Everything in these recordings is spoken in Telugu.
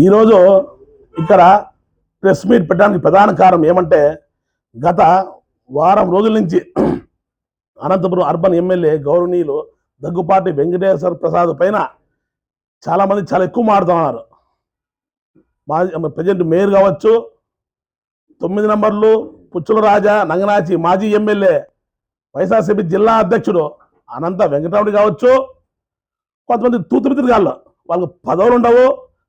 ఈరోజు ఇక్కడ ప్రెస్ మీట్ పెట్టడానికి ప్రధాన కారణం ఏమంటే గత వారం రోజుల నుంచి అనంతపురం అర్బన్ ఎమ్మెల్యే గౌరవనీయులు దగ్గుపాటి వెంకటేశ్వర ప్రసాద్ పైన చాలామంది చాలా ఎక్కువ మాడుతున్నారు మాజీ ప్రజెంట్ మేయర్ కావచ్చు తొమ్మిది నంబర్లు పుచ్చుల రాజా నంగనాచి మాజీ ఎమ్మెల్యే వైఎస్ఆర్సీపీ జిల్లా అధ్యక్షుడు అనంత వెంకటరమణ కావచ్చు కొంతమంది తూతుమితిరి గాళ్ళు వాళ్ళకు పదవులు ఉండవు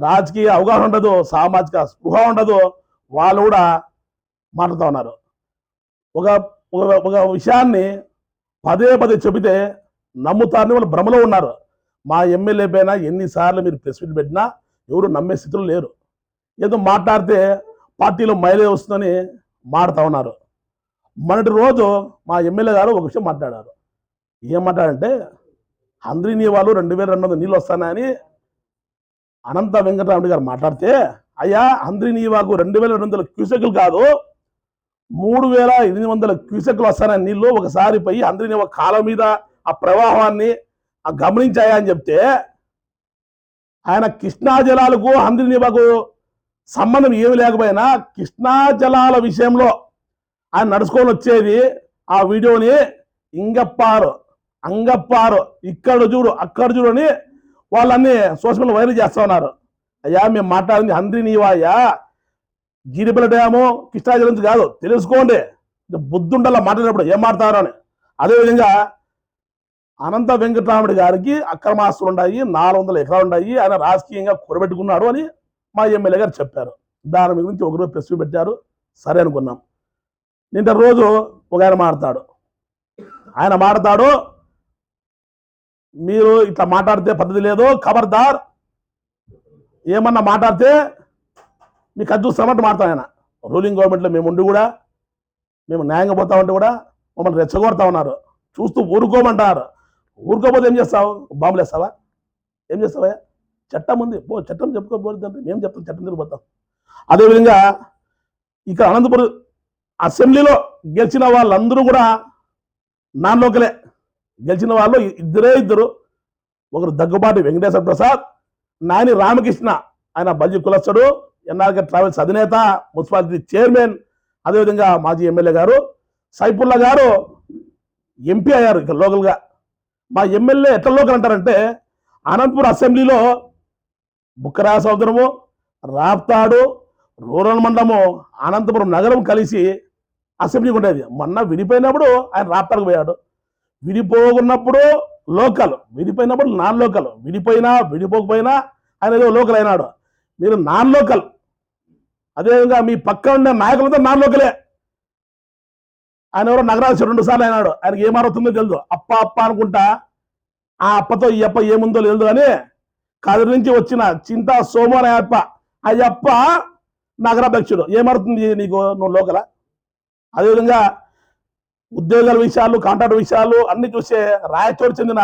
రాజకీయ అవగాహన ఉండదు సామాజిక స్పృహ ఉండదు వాళ్ళు కూడా మాట్లాడుతూ ఉన్నారు. ఒక ఒక- విషయాన్ని పదే పదే చెబితే నమ్ముతారని వాళ్ళు భ్రమలో ఉన్నారు. మా ఎమ్మెల్యే పైన ఎన్నిసార్లు మీరు ప్రెస్ మీట్ పెట్టినా ఎవరు నమ్మే స్థితిలో లేరు. ఏదో మాట్లాడితే పార్టీలో మైలేజ్ వస్తుందని మాడుతూ ఉన్నారు. మొన్నటి రోజు మా ఎమ్మెల్యే గారు ఒక విషయం మాట్లాడారు. ఏం మాట్లాడంటే అందరి వాళ్ళు రెండు వేల రెండు వందల నీళ్ళు వస్తానని అనంత వెంకటరాముడు గారు మాట్లాడితే అయ్యా అంద్రినీవాకు రెండు వేల రెండు వందల క్యూసెక్లు కాదు. మూడు వేల ఎనిమిది వందల క్యూసెక్లు వస్తానని నీళ్ళు ఒకసారి పోయి అంద్రినీవ కాలం మీద ఆ ప్రవాహాన్ని ఆ గమనించాయా అని చెప్తే ఆయన కృష్ణా జలాలకు అంద్రినీవాకు సంబంధం ఏమి లేకపోయినా కృష్ణా జలాల విషయంలో ఆయన నడుచుకొని వచ్చేది ఆ వీడియోని ఇంగప్పారు. అంగప్పారు. ఇక్కడ చూడు అక్కడ చూడు అని వాళ్ళన్నీ సోషల్ మీడియా వైరల్ చేస్తా ఉన్నారు. అయ్యా మేము మాట్లాడింది అందరి నీవాయ్యా గిరిపల డ్యాము కృష్ణాజల నుంచి కాదు తెలుసుకోండి. బుద్ధి మాట్లాడేటప్పుడు ఏం మాట్లాడారు అని. అదేవిధంగా అనంత వెంకటరాముడి గారికి అక్రమాస్తులు ఉన్నాయి నాలుగు వందల ఎకరాలు ఉన్నాయి ఆయన రాజకీయంగా కూరబెట్టుకున్నాడు అని మా ఎమ్మెల్యే గారు చెప్పారు. దాని గురించి ఒకరోజు ప్రెస్ పెట్టారు. సరే అనుకున్నాం. నిన్న రోజు ఒక ఆయన మాడతాడు ఆయన మాడతాడు మీరు ఇట్లా మాట్లాడితే పద్ధతి లేదు ఖబర్దార్. ఏమన్నా మాట్లాడితే మీకు అది చూస్తామంటే మాడతాం ఆయన. రూలింగ్ గవర్నమెంట్లో మేము ఉండి కూడా మేము న్యాయంగా పోతా ఉంటే కూడా మమ్మల్ని రెచ్చగొడతా ఉన్నారు. చూస్తూ ఊరుకోమంటారు. ఊరుకోపోతే ఏం చేస్తావు? బాంబులు వేస్తావా? ఏం చేస్తావా? చట్టం ఉంది. పో చట్టం చెప్పుకోబోద్ది మేము చెప్తాం చట్టం తిరిగిపోతాం అదేవిధంగా ఇక్కడ అనంతపురం అసెంబ్లీలో గెలిచిన వాళ్ళందరూ కూడా నాన్ లోకలే. గెలిచిన వాళ్ళు ఇద్దరే ఇద్దరు. ఒకరు దగ్గుబాటి వెంకటేశ్వర ప్రసాద్ నాని రామకృష్ణ ఆయన బల్జి కులస్తుడు ఎన్ఆర్కే ట్రావెల్స్ అధినేత మున్సిపాలిటీ చైర్మన్ అదేవిధంగా మాజీ ఎమ్మెల్యే గారు సైపుల్లా గారు ఎంపీ అయ్యారు ఇక్కడ లోకల్గా. మా ఎమ్మెల్యే ఎట్లా లోకల్ అంటారంటే అనంతపురం అసెంబ్లీలో బుక్కరా సముద్రము రాప్తాడు రూరల్ మండలము అనంతపురం నగరం కలిసి అసెంబ్లీకి ఉండేది. మొన్న విడిపోయినప్పుడు ఆయన రాప్తాడుకు పోయాడు. విడిపోకున్నప్పుడు లోకల్ విడిపోయినప్పుడు నాన్ లోకల్ విడిపోయినా విడిపోకపోయినా ఆయన ఏదో లోకల్ అయినాడు. మీరు నాన్ లోకల్. అదేవిధంగా మీ పక్క ఉండే నాయకులతో నాన్ లోకలే. ఆయన ఎవరో నగరాలు రెండు సార్లు అయినాడు. ఆయనకి ఏమారుతుందో తెలియదు అప్ప అప్ప అనుకుంటా ఆ అప్పతో ఈ అప్ప ఏముందో తెలియదు కానీ కదిరి నుంచి వచ్చిన చింత సోము అనే అప్ప ఆ అప్ప నగరాధ్యక్షుడు ఏమవుతుంది నీకు? నువ్వు లోకల? అదేవిధంగా ఉద్యోగాల విషయాలు కాంట్రాక్ట్ విషయాలు అన్ని చూసే రాయచోటు చెందిన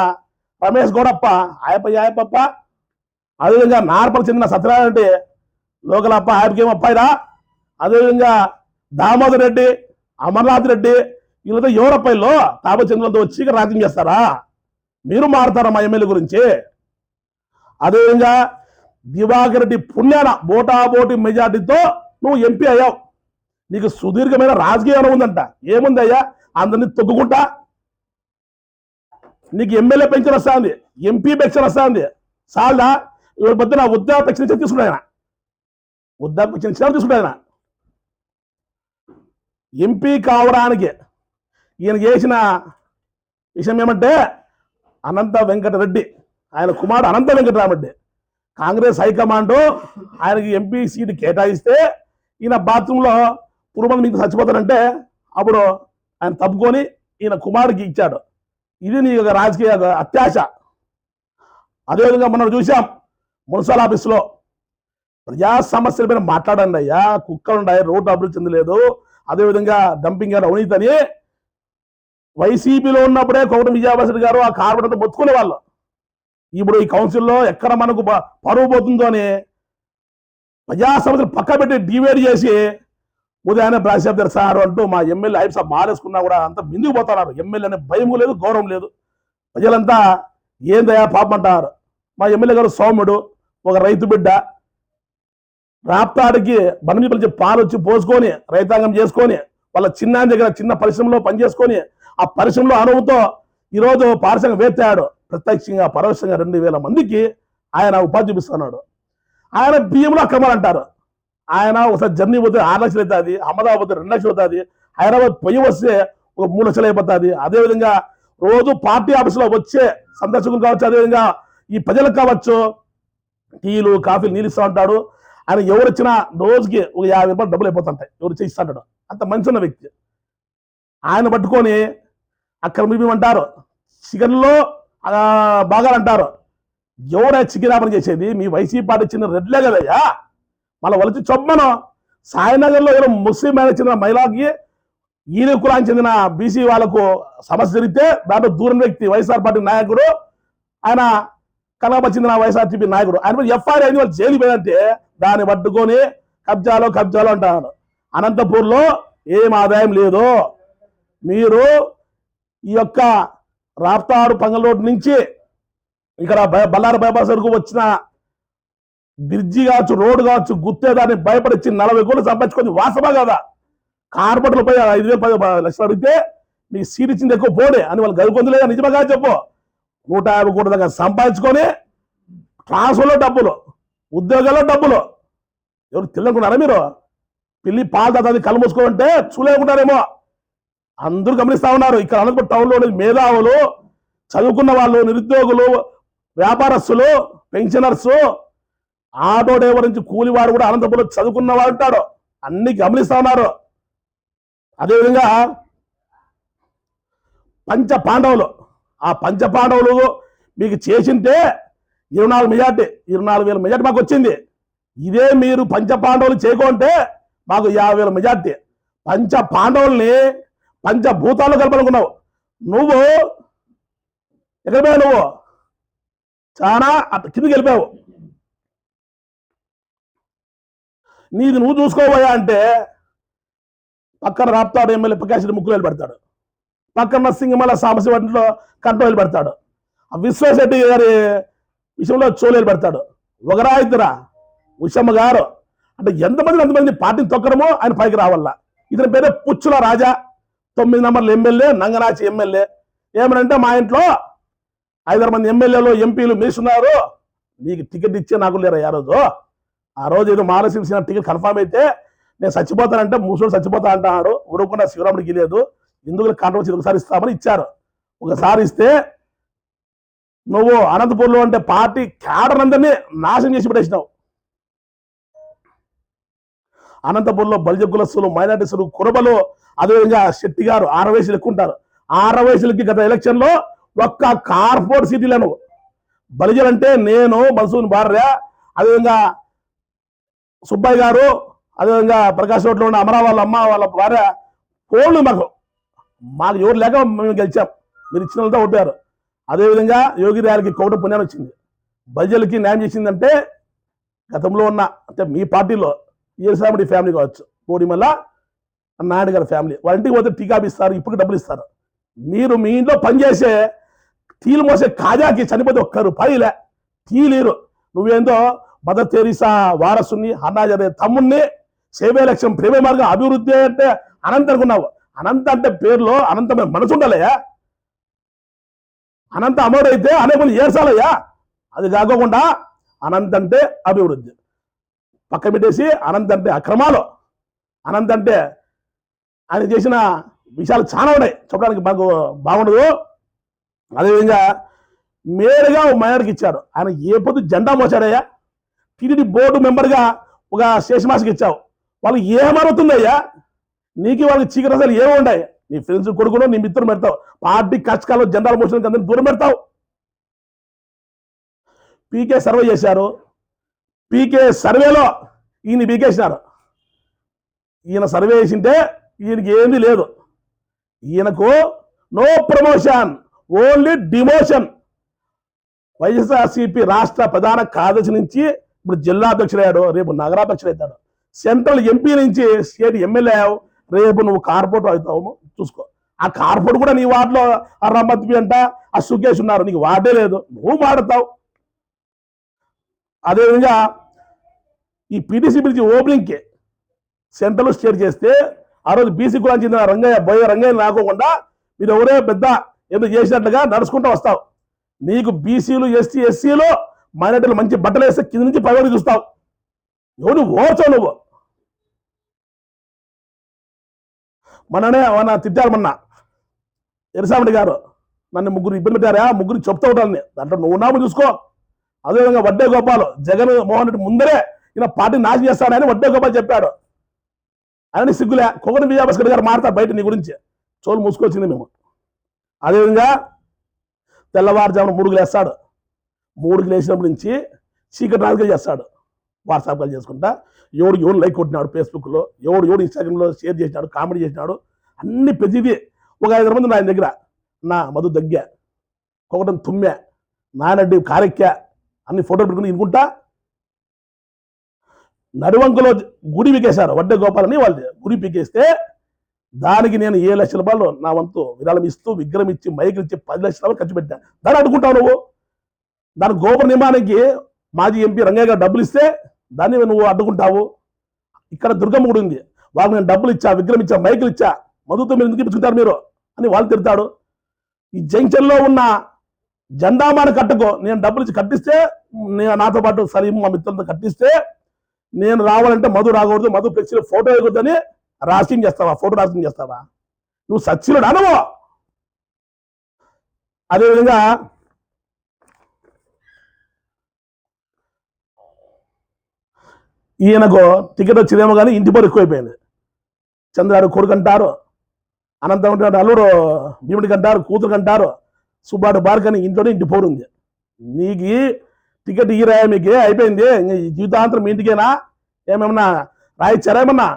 రమేష్ గౌడప్ప ఆయప్ప ఆయప్ప అదేవిధంగా నార్పల్ చెందిన సత్యనారాయణ రెడ్డి లోకలప్ప అప్ప అప్పాయిరా అదేవిధంగా దామోదర్ రెడ్డి అమర్నాథ్ రెడ్డి వీళ్ళతో ఎవరప్పాయిలో తాప చంద్రులతో వచ్చి ఇక్కడ రాజ్యం చేస్తారా? మీరు మారుతారా మా ఎమ్మెల్యే గురించి? అదేవిధంగా దివాకర్ రెడ్డి పుణ్యాన బోటాబోటి మెజార్టీతో నువ్వు ఎంపీ అయ్యావు. నీకు సుదీర్ఘమైన రాజకీయం ఉందంట. ఏముంది అయ్యా? అందరినీ తొక్కుకుంటా నీకు ఎమ్మెల్యే పెన్షన్ వస్తుంది ఎంపీ పెన్షన్ వస్తుంది. సాల్దా? ఇవాళ పొద్దున ఉద్యోగ పెన్షన్ ఇచ్చి తీసుకున్నాడు ఆయన ఉద్యోగ పెన్షన్ ఇచ్చిన తీసుకున్నాడు ఎంపీ కావడానికి ఈయన చేసిన విషయం ఏమంటే అనంత వెంకటరెడ్డి ఆయన కుమారుడు అనంత వెంకటరామరెడ్డి. కాంగ్రెస్ హైకమాండ్ ఆయనకి ఎంపీ సీటు కేటాయిస్తే ఈయన బాత్రూంలో పురుమంది మీకు చచ్చిపోతాడంటే అప్పుడు ఆయన తప్పుకొని ఈయన కుమారుడికి ఇచ్చాడు. ఇది నీ యొక్క రాజకీయ అత్యాశ. అదేవిధంగా మనం చూసాం మున్సిపల్ ఆఫీస్లో ప్రజా సమస్యల పైన మాట్లాడండి అయ్యా కుక్కలు ఉన్నాయి రోడ్డు అభివృద్ధి చెందలేదు అదేవిధంగా డంపింగ్ గారు అవినీతి అని వైసీపీలో ఉన్నప్పుడే కోట విజయభాస్కర్ గారు ఆ కార్పొరేటర్ మొత్తుకునే వాళ్ళు. ఇప్పుడు ఈ కౌన్సిల్లో ఎక్కడ మనకు పరువు పోతుందో అని ప్రజా సమస్యలు పక్క పెట్టి డివైడ్ చేసి ఉదయాన్నే ప్రాశబ్దర్ సార్ అంటూ మా ఎమ్మెల్యే ఐప్సా మాలేసుకున్నా కూడా అంత మిందుకు పోతున్నారు. ఎమ్మెల్యే అనే భయం లేదు గౌరవం లేదు. ప్రజలంతా ఏందయ్యా పాపం అంటారు. మా ఎమ్మెల్యే గారు సౌమ్యుడు ఒక రైతు బిడ్డ. రాప్తాడికి బండి పిలిచి పాలు వచ్చి పోసుకొని రైతాంగం చేసుకొని వాళ్ళ చిన్న దగ్గర చిన్న పరిశ్రమలో పనిచేసుకొని ఆ పరిశ్రమలో అనుభవంతో ఈరోజు పారిశ్రామికవేత్తాడు ప్రత్యక్షంగా పరోక్షంగా రెండు వేల మందికి ఆయన ఉపాధి చూపిస్తున్నాడు. ఆయన బియ్యంలో అక్రమాలు అంటారు. ఆయన ఒకసారి జర్నీ పోతే ఆరు లక్షలు అవుతుంది అహ్మదాబాద్ పోతే రెండు లక్షలు అవుతుంది హైదరాబాద్ పొయ్యి వస్తే ఒక మూడు లక్షలు అయిపోతుంది. అదేవిధంగా రోజు పార్టీ ఆఫీసులో వచ్చే సందర్శకులు కావచ్చు అదేవిధంగా ఈ ప్రజలకు కావచ్చు టీలు కాఫీలు నీళ్ళు ఇస్తూ ఉంటాడు ఆయన ఎవరు వచ్చినా రోజుకి ఒక యాభై రూపాయలు డబ్బులు అయిపోతుంటాయి ఎవరు ఇచ్చి ఇస్తాడు అంత మంచి ఉన్న వ్యక్తి. ఆయన పట్టుకొని అక్కడ మేము అంటారు చికెన్లో బాగా అంటారు. ఎవరైనా చికెన్ వ్యాపారం చేసేది? మీ వైసీపీ పార్టీ చిన్న రెడ్లే కదయ్యా? మళ్ళీ వలచి చొమ్మను సాయినగర్లో ఎవరో ముస్లిం ఆయన చెందిన మహిళకి ఈయన కులానికి చెందిన బీసీ వాళ్ళకు సమస్య జరిగితే దాంట్లో దూరం వ్యక్తి వైఎస్ఆర్ పార్టీ నాయకుడు ఆయన కనకప చెందిన వైఎస్ఆర్టీపీ నాయకుడు. ఆయన మీద ఎఫ్ఐఆర్ అయింది వాళ్ళు జైలు పోయంటే దాన్ని పట్టుకొని కబ్జాలో కబ్జాలో అంటారు. అనంతపూర్లో ఏం ఆదాయం లేదు. మీరు ఈ యొక్క రాప్తాడు పంగల్ రోడ్ నుంచి ఇక్కడ బల్లారు బైపాస్ వరకు వచ్చిన బ్రిడ్జి కావచ్చు రోడ్డు కావచ్చు గుత్తేదాన్ని భయపడిచ్చి నలభై కోట్లు సంపాదించుకొని వాసమా కదా? కార్పొరేట్లు పోయి ఐదు వేలు పది లక్షలు అడిగితే మీకు సీట్ ఇచ్చింది ఎక్కువ పోడే అని వాళ్ళు గదుకొందులేదా నిజమే కాదు చెప్పు? నూట యాభై కోట్ల దగ్గర సంపాదించుకొని ట్రాన్స్ఫర్లో డబ్బులు ఉద్యోగాల్లో డబ్బులు. ఎవరు తిల్లనుకున్నారా మీరు? పిల్లి పాలు తాతది కళ్ళు మూసుకోమంటే చూలేకుంటారేమో. అందరూ గమనిస్తూ ఉన్నారు ఇక్కడ అనంతపురం టౌన్లో మేధావులు చదువుకున్న వాళ్ళు నిరుద్యోగులు వ్యాపారస్తులు పెన్షనర్స్ ఆటో డ్రైవర్ నుంచి కూలివాడు కూడా అనంతపురం చదువుకున్న వాడు ఉంటాడు. అన్ని గమనిస్తా ఉన్నారు అదేవిధంగా పంచ పాండవులు ఆ పంచ పాండవులు మీకు చేసింటే ఇరవై నాలుగు మెజార్టీ ఇరవై నాలుగు వేల మెజార్టీ మాకు వచ్చింది. ఇదే మీరు పంచ పాండవులు చేయకుంటే మాకు యాభై వేల మెజార్టీ. పంచ పాండవుల్ని పంచభూతాలు కలపాలనుకున్నావు. నువ్వు ఎక్కడ పోయావు నువ్వు? చాలా కిందికి వెళ్ళిపోయావు. నీది నువ్వు చూసుకోబోయా అంటే పక్కన రాప్తాడు ఎమ్మెల్యే ప్రకాశ్ ముక్కులు పెడతాడు పక్కన సింగమల సాంబశివంలో కంట్రోల్ పెడతాడు ఆ విశ్వేశ్వరెడ్డి గారి విషయంలో చోలేలు పెడతాడు ఒకరా ఇద్దరా ఉషమ్మ గారు. అంటే ఎంతమంది ఎంతమంది పార్టీని తొక్కడమో ఆయన పైకి రావాల? ఇతని పేరే పుచ్చుల రాజా. తొమ్మిది నెంబర్లు ఎమ్మెల్యే నంగనాచి ఎమ్మెల్యే. ఏమనంటే మా ఇంట్లో ఐదారు మంది ఎమ్మెల్యేలు ఎంపీలు మీసున్నారు. నీకు టికెట్ ఇచ్చే నాకు లేరా ఆ రోజు? ఆ రోజు ఏదో మాలసించిన టికెట్ కన్ఫామ్ అయితే నేను చచ్చిపోతానంటే ముసలు చచ్చిపోతా అంటున్నాడు. ఊరుకున్న శివరాముడికి లేదు ఇందుకు కాంట్రవర్సీ ఒకసారి ఇస్తామని ఇచ్చారు. ఒకసారి ఇస్తే నువ్వు అనంతపూర్లో అంటే పార్టీ క్యాడర్ అందరినీ నాశనం చేసి పెట్టేసినావు. అనంతపూర్లో బలిజ కులస్తులు మైనార్టీసులు కురబలు అదేవిధంగా శెట్టి గారు ఆరు వయసులు ఎక్కువ ఉంటారు వయసులకి గత ఎలక్షన్లో ఒక్క కార్పొరేట్ సిటీలను బలిజలంటే నేను మన్సూన్ భార్య అదేవిధంగా సుబ్బయ్య గారు అదేవిధంగా ప్రకాశ్ రోడ్లో ఉన్న అమరా వాళ్ళ అమ్మ వాళ్ళ భార్య ఫోన్లు మాకు. మాకు ఎవరు లేక మేము గెలిచాం. మీరు ఇచ్చిన వాళ్ళతో ఓటారు అదేవిధంగా యోగి రాయలకి కోట పుణ్యాన్ని వచ్చింది. బలిజలకి న్యాయం చేసిందంటే గతంలో ఉన్న అంటే మీ పార్టీలో ఈరసామిడి ఫ్యామిలీ కావచ్చు. కోడిమల్ల నాయుడు గారి ఫ్యామిలీ. వాళ్ళ ఇంటికి పోతే టీకా ఇస్తారు ఇప్పుడు డబ్బులు ఇస్తారు. మీరు మీ ఇంట్లో పనిచేసే టీలు మోసే కాజాకి చనిపోతే ఒక్క రూపాయిలే తీలేరు. నువ్వేందో మదర్ తెరీసా వారసుని అన్నాజరే తమ్ముణ్ణి సేవే లక్ష్యం ప్రేమ మార్గం అభివృద్ధి అంటే అనంత అనుకున్నావు. అనంత అంటే పేరులో అనంతమైన మనసు ఉండాలయ్యా అనంత అమౌంట్ అయితే అనేక మంది ఏర్చాలయ్యా అది కాకోకుండా అనంత అంటే అభివృద్ధి. పక్క పెట్టేసి అనంత అంటే అక్రమాలు. అనంత అంటే ఆయన చేసిన విషయాలు చాలా ఉన్నాయి. చూడడానికి మాకు బాగుండదు. అదేవిధంగా మేలుగా ఒక మైనర్కి ఇచ్చాడు ఆయన ఏ పొద్దు జెండా మోసాడయ్యా? టీడీడీ బోర్డు మెంబర్గా ఒక శేషమాసకి ఇచ్చావు. వాళ్ళకి ఏమరుతుందయ్యా? నీకు వాళ్ళకి చీకటి అసలు ఏముంటాయి నీ ఫ్రెండ్స్ కొడుకును నీ మిత్రులు పెడతావు. పార్టీ కష్టకాలు జనరల్ మోషన్ అందరినీ దూరం పెడతావు. పీకే సర్వే చేశారు. పీకే సర్వేలో ఈయన పీకేసినారు. ఈయన సర్వే చేసింటే ఈయనకి ఏంది లేదు. ఈయనకు no promotion only demotion. YSRCP రాష్ట్ర ప్రధాన కార్యదర్శి నుంచి ఇప్పుడు జిల్లా అధ్యక్షుడయ్యాడు రేపు నగరాధ్యక్షుడు అవుతాడు. సెంట్రల్ ఎంపీ నుంచి స్టేట్ ఎమ్మెల్యే అయ్యావు రేపు నువ్వు కార్పొరేట్ అవుతావు. చూసుకో. ఆ కార్పొరేట్ కూడా నీ వార్డులో ఆ రమ్మత్మి అంట ఆ సుకేష్ ఉన్నారు. నీకు వార్డే లేదు నువ్వు మాడతావు అదేవిధంగా ఈ పీటీసీ బ్రిడ్జ్ ఓపెనింగ్కి సెంట్రల్ స్టేట్ చేస్తే ఆ రోజు బీసీ కులానికి చెందిన రంగయ్య బోయ రంగయ్య లాకోకుండా మీరు ఎవరే పెద్ద ఏదో చేసినట్లుగా నడుచుకుంటూ వస్తావు. నీకు బీసీలు ఎస్టీ ఎస్సీలు మైనార్టీలు మంచి బట్టలు వేస్తే కింద నుంచి పైవరకు చూస్తావు. ఎవరు ఓర్చావు నువ్వు. మననే మన తిట్టారు మొన్న ఎరసామడి గారు. నన్ను ముగ్గురు ఇబ్బంది పెట్టారా? ముగ్గురు చెప్తా ఉంటాను దాంట్లో నువ్వు నామని చూసుకో. అదేవిధంగా వడ్డే గోపాల్ జగన్ మోహన్ రెడ్డి ముందరే ఈయన పార్టీ నాశనం చేస్తాడని వడ్డే గోపాల్ చెప్పాడు. ఆయన సిగ్గులే. కొగని విజయభాస్కర్ గారు మాడతారు బయట నీ గురించి. చోలు మూసుకొచ్చింది మేము. అదేవిధంగా తెల్లవారుజామున మూడుకు లేస్తాడు మూడుకు లేచినప్పటి నుంచి చీకటి రాజకీయాలు చేస్తాడు. వాట్సాప్ కాల్ చేసుకుంటా. ఎవడు ఎవడు లైక్ కొట్టినాడు ఫేస్బుక్లో ఎవడు ఎవడు ఇన్స్టాగ్రామ్లో షేర్ చేసినాడు కామెడీ చేసినాడు అన్ని ప్రతిదీ ఒక ఐదు మంది ఆయన దగ్గర. నా మధు దగ్గ కొకటం తుమ్మె నానడ్డి కారెక్క అన్ని ఫోటోలు పెట్టుకుని ఇనుకుంటా. నడువంకలో గుడి పీకేశారు వడ్డే గోపాలని వాళ్ళు. గుడి పీకేస్తే దానికి నేను ఏ లక్షల రూపాయలు నా వంతు విరాళం ఇస్తూ విగ్రహం ఇచ్చి మైకులు ఇచ్చి పది లక్షల రూపాయలు ఖర్చు పెట్టా. దాన్ని అడుగుంటావు నువ్వు? దాని గోపుర నిర్మాణానికి మాజీ ఎంపీ రంగయ్య గారు డబ్బులు ఇస్తే దాన్ని నువ్వు అడ్డుకుంటావు. ఇక్కడ దుర్గమ్మ గుడి ఉంది. వాళ్ళకి నేను డబ్బులు ఇచ్చా విగ్రహం ఇచ్చా మైకులు ఇచ్చా మధుతో మీరు ఎందుకు ఇప్పించుకుంటారు మీరు? అని వాళ్ళు తిడతాడు. ఈ జంక్షన్లో ఉన్న జెండామాన కట్టకు నేను డబ్బులు ఇచ్చి కట్టిస్తే నేను నాతో పాటు సలీం మా మిత్రులతో కట్టిస్తే నేను రావాలంటే మధు రాకూడదు మధు ఫ్లెక్సీలో ఫోటో వేయకూడదని రాసింగ్ చేస్తావా? ఫోటో రాసింగ్ చేస్తావా? నువ్వు సచ్చిలుడు అనవో అదేవిధంగా ఈయనకు టికెట్ వచ్చిందేమో కానీ ఇంటి పని ఎక్కువైపోయింది. చంద్రాడు కొడుకు అంటారు అనంతం అల్లుడు భీముడికి అంటారు కూతురు అంటారు సుబ్బాడు బార్కని ఇంట్లోనే ఇంటి పోరు ఉంది. నీకు టికెట్ ఈ రాయ మీకు అయిపోయింది జీవితాంతరం మీ ఇంటికేనా? ఏమేమన్నా రాయిచ్చారా ఏమన్నా?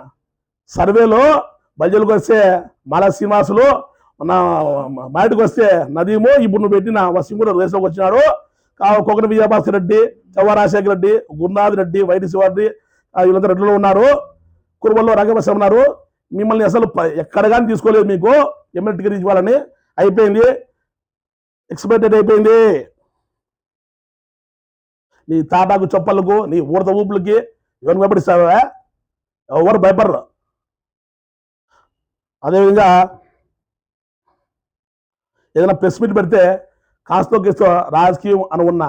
సర్వేలో బజలకు వస్తే మాలా శ్రీనివాసులు నా మాటికి వస్తే నదీము ఇప్పుడు నువ్వు పెట్టిన వసీం రేసులోకి వచ్చినాడు. కొకటి విజయభాస్కర్ రెడ్డి చవ్వ రాజశేఖర రెడ్డి గురునాథ్ రెడ్డి వైటి శివారెడ్డి వీళ్ళంతా రెడ్డిలో ఉన్నారు? కురుబల్లో రంగబస్సు ఉన్నారు. మిమ్మల్ని అసలు ఎక్కడ కానీ తీసుకోలేదు మీకు. ఎమ్మెల్యే టికెట్ ఇవ్వాలని అయిపోయింది. ఎక్స్పెక్టెడ్ అయిపోయింది. నీ తాటాకు చొప్పలకు నీ ఊరద ఊపులకి ఎవరు భయపడిస్తావా? ఎవరు భయపడరు. అదేవిధంగా ఏదైనా ప్రెస్ మీట్ పెడితే కాస్తో కేస్తో రాజకీయం అని ఉన్న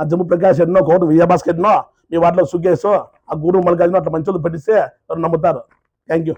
ఆ జమ్ము ప్రకాష్ ఎన్నో కోటి విజయభాస్కర్ ఎన్నో మీ వాటిలో సుగ్గేసో ఆ గూడు మల్లికార్జున అట్లా మంచి పట్టిస్తే పెట్టిస్తే నమ్ముతారు. Thank you